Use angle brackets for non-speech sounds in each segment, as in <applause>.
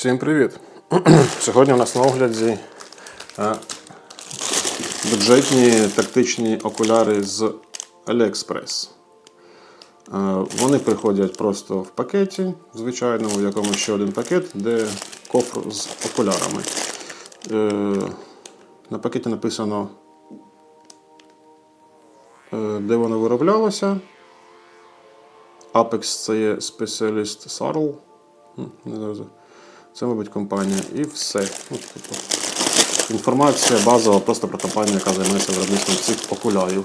Всім привіт! <clears throat> Сьогодні у нас на огляді е, бюджетні тактичні окуляри з AliExpress. Е, Вони приходять просто в пакеті, звичайному, в якому ще один пакет, де кофр з окулярами. Е, На пакеті написано, де воно вироблялося. Apex це є Specialist Sarl. Не. Це, мабуть, компанія. І все. Ну, типу, інформація базова просто про компанію, яка займається виробництвом цих окулярів.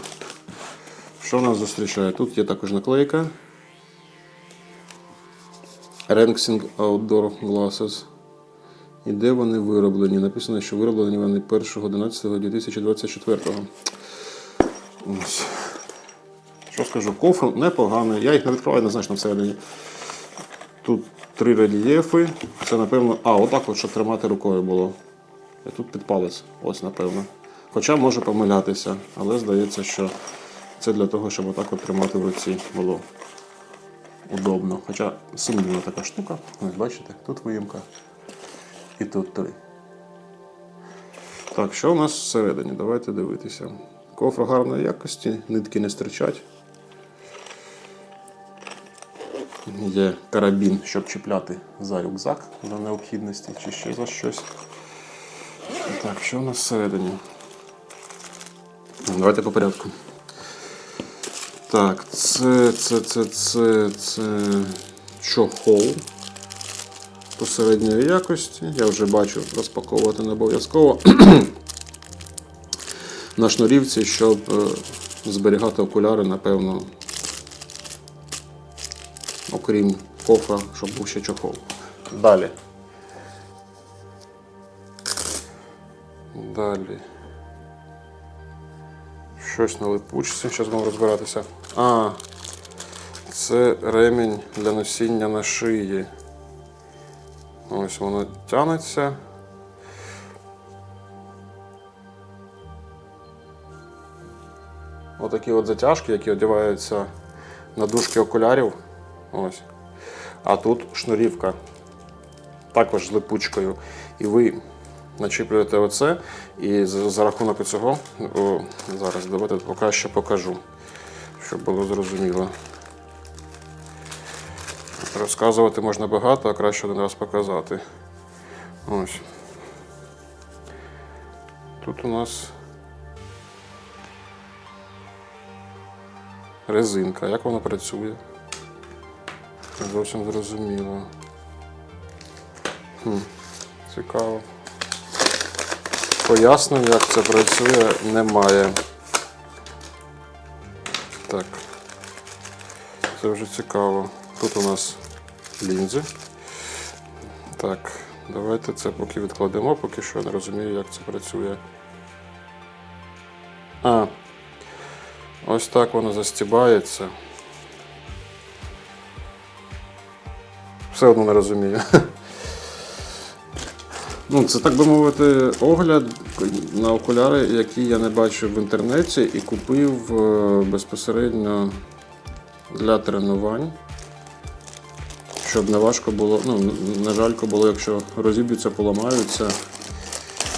Що нас зустрічає? Тут є також наклейка. Ranxing Outdoor Glasses. І де вони вироблені? Написано, що вироблені вони 1.11.2024. Ось. Що скажу? Кофр непоганий. Я їх не відкриваю, не там всередині. Тут три рельєфи. Це, напевно, а, отак, от, щоб тримати рукою було. І тут під палець. Ось, напевно. Хоча може помилятися, але здається, що це для того, щоб отак от тримати в руці було удобно. Хоча сумнівна така штука. Ось бачите, тут виїмка. І тут три. Так, що у нас всередині? Давайте дивитися. Кофра гарної якості, нитки не стирчать. Є карабін, щоб чіпляти за рюкзак за необхідності чи ще за щось. Так, що у нас всередині? Давайте по порядку. Так, це, це, це, це, це чохол посередньої якості. Я вже бачу, розпаковувати не обов'язково. <clears throat> На шнурівці, щоб е, зберігати окуляри, напевно, окрім кофра, щоб був ще чохол. Далі. Далі. Щось на липучці, зараз будемо розбиратися. А, це ремінь для носіння на шиї. Ось воно тягнеться. Отакі от затяжки, які одягаються на дужки окулярів. Ось. А тут шнурівка також з липучкою. І ви начіплюєте оце, і за, рахунок цього, о, зараз давайте поки що покажу, щоб було зрозуміло. Розказувати можна багато, а краще один раз показати. Ось. Тут у нас резинка. Як вона працює? Не зовсім зрозуміло. Хм, цікаво. Пояснень, як це працює, немає. Так. Це вже цікаво. Тут у нас лінзи. Так, давайте це поки відкладемо, поки що не розумію, як це працює. А, ось так воно застібається. Все одно не розумію. <laughs> Ну, це так би мовити, огляд на окуляри, які я не бачив в інтернеті і купив е, безпосередньо для тренувань. Щоб не важко було, ну, не жалько було, якщо розіб'ються, поламаються.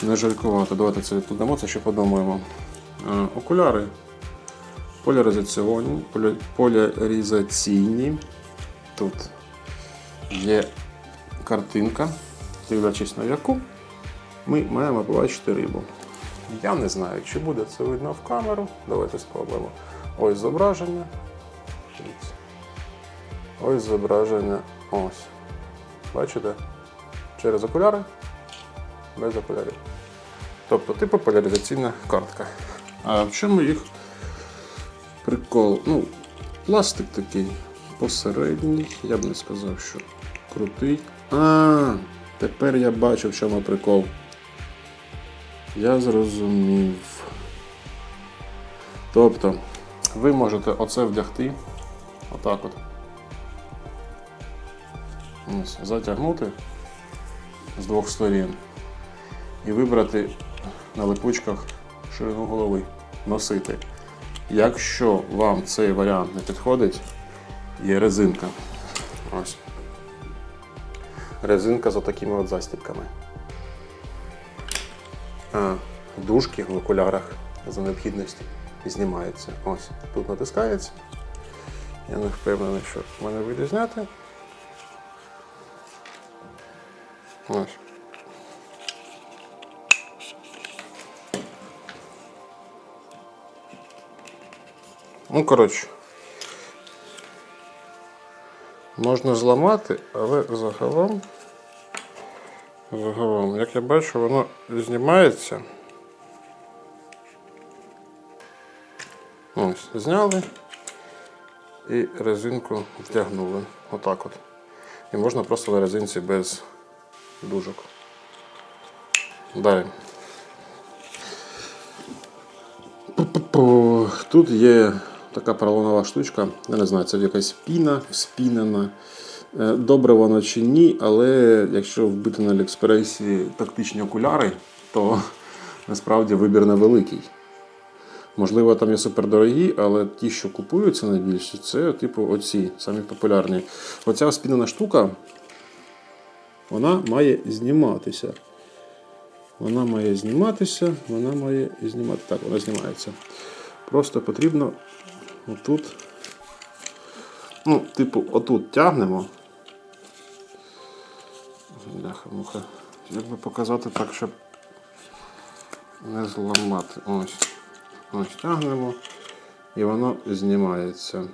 Не жалькувати. Давайте це відкладемо, це ще подумаємо. Е, Окуляри поляризаційні, поляризаційні. Тут є картинка, дивлячись на яку ми маємо побачити рибу. Я не знаю, чи буде це видно в камеру. Давайте спробуємо. Ось зображення. Ось зображення. Ось. Бачите? Через окуляри, без окулярів. Тобто, типу поляризаційна картка. А в чому їх прикол? Ну, пластик такий посередній. Я б не сказав, що крутий. А, тепер я бачу, в чому прикол. Я зрозумів. Тобто, ви можете оце вдягти. Отак от. Затягнути з двох сторін і вибрати на липучках ширину голови, носити. Якщо вам цей варіант не підходить, є резинка. Ось. Резинка з отакими от застібками. Дужки в окулярах за необхідності знімаються. Ось тут натискається. Я не впевнений, що в мене вийде зняти. Ось. Ну, коротше. Можна зламати, але загалом, загалом, як я бачу, воно знімається. Ось, зняли і резинку втягнули. Отак от. І можна просто на резинці без дужок. Далі. Тут є така поролонова штучка. Я не знаю, це якась піна спінена. Е, Добре воно чи ні, але якщо вбити на Аліекспресі тактичні окуляри, то <laughs> насправді вибір невеликий. Можливо, там є супердорогі, але ті, що купуються найбільше, це типу оці, самі популярні. Оця спінена штука, вона має зніматися. Вона має зніматися, вона має знімати. Так, вона знімається. Просто потрібно отут. Ну, типу, отут тягнемо. Бляха-муха. Як би показати так, щоб не зламати. Ось. Ось тягнемо. І воно знімається.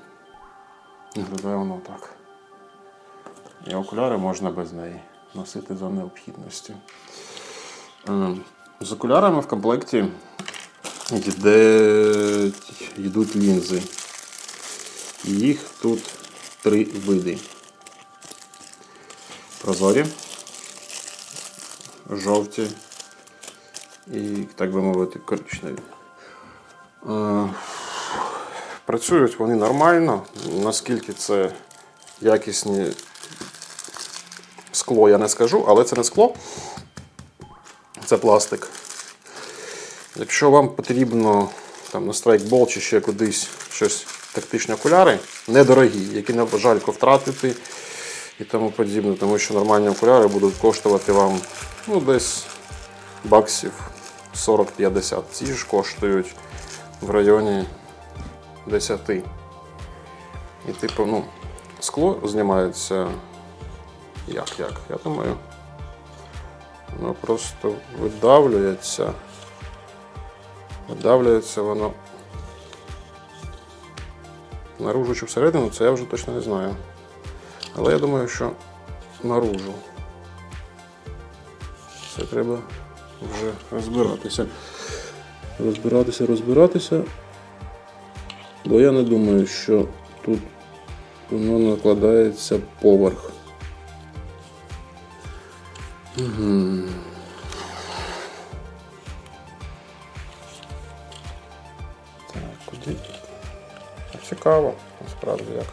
Виглядає воно так. І окуляри можна без неї носити за необхідності. Е, З окулярами в комплекті йде, йдуть лінзи. Їх тут три види. Прозорі, жовті і, так би мовити, коричневі. Е, Працюють вони нормально, наскільки це якісні скло, я не скажу, але це не скло, це пластик. Якщо вам потрібно там, на страйкбол чи ще кудись щось тактичні окуляри, недорогі, які не жалько втратити і тому подібне, тому що нормальні окуляри будуть коштувати вам ну, десь баксів 40-50. Ці ж коштують в районі 10. І типу, ну, скло знімається як як? Я думаю, воно просто видавлюється. Видавлюється воно наружу чи всередину, це я вже точно не знаю. Але я думаю, що наружу. Це треба вже розбиратися. Розбиратися, розбиратися. Бо я не думаю, що тут воно накладається поверх. Мгм. Цікаво, насправді як.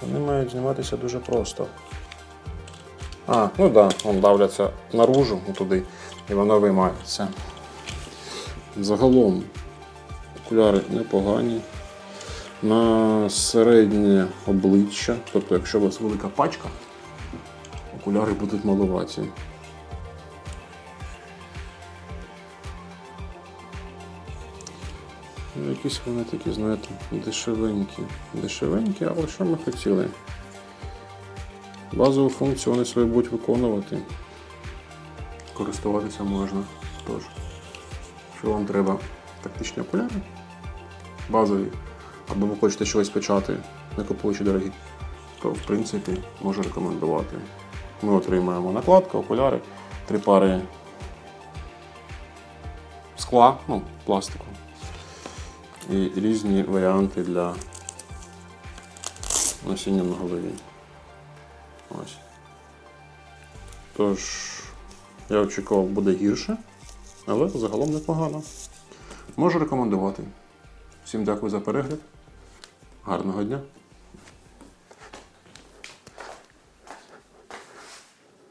Вони мають зніматися дуже просто. А, ну так, да, давляться наружу туди, і воно виймається. Загалом окуляри непогані. На середнє обличчя, тобто, якщо у вас велика пачка, окуляри будуть малуваті. Ну, Якісь вони такі, знаєте, дешевенькі. Дешевенькі, але що ми хотіли? Базову функцію вони свою будуть виконувати. Користуватися можна. Тож, що вам треба тактичні окуляри, базові, або ви хочете щось почати, не купуючи дорогі, то в принципі можу рекомендувати. Ми отримаємо накладку, окуляри, три пари скла, ну, пластику. І різні варіанти для носіння на голові. Ось. Тож, я очікував, буде гірше, але загалом непогано. Можу рекомендувати. Всім дякую за перегляд. Гарного дня!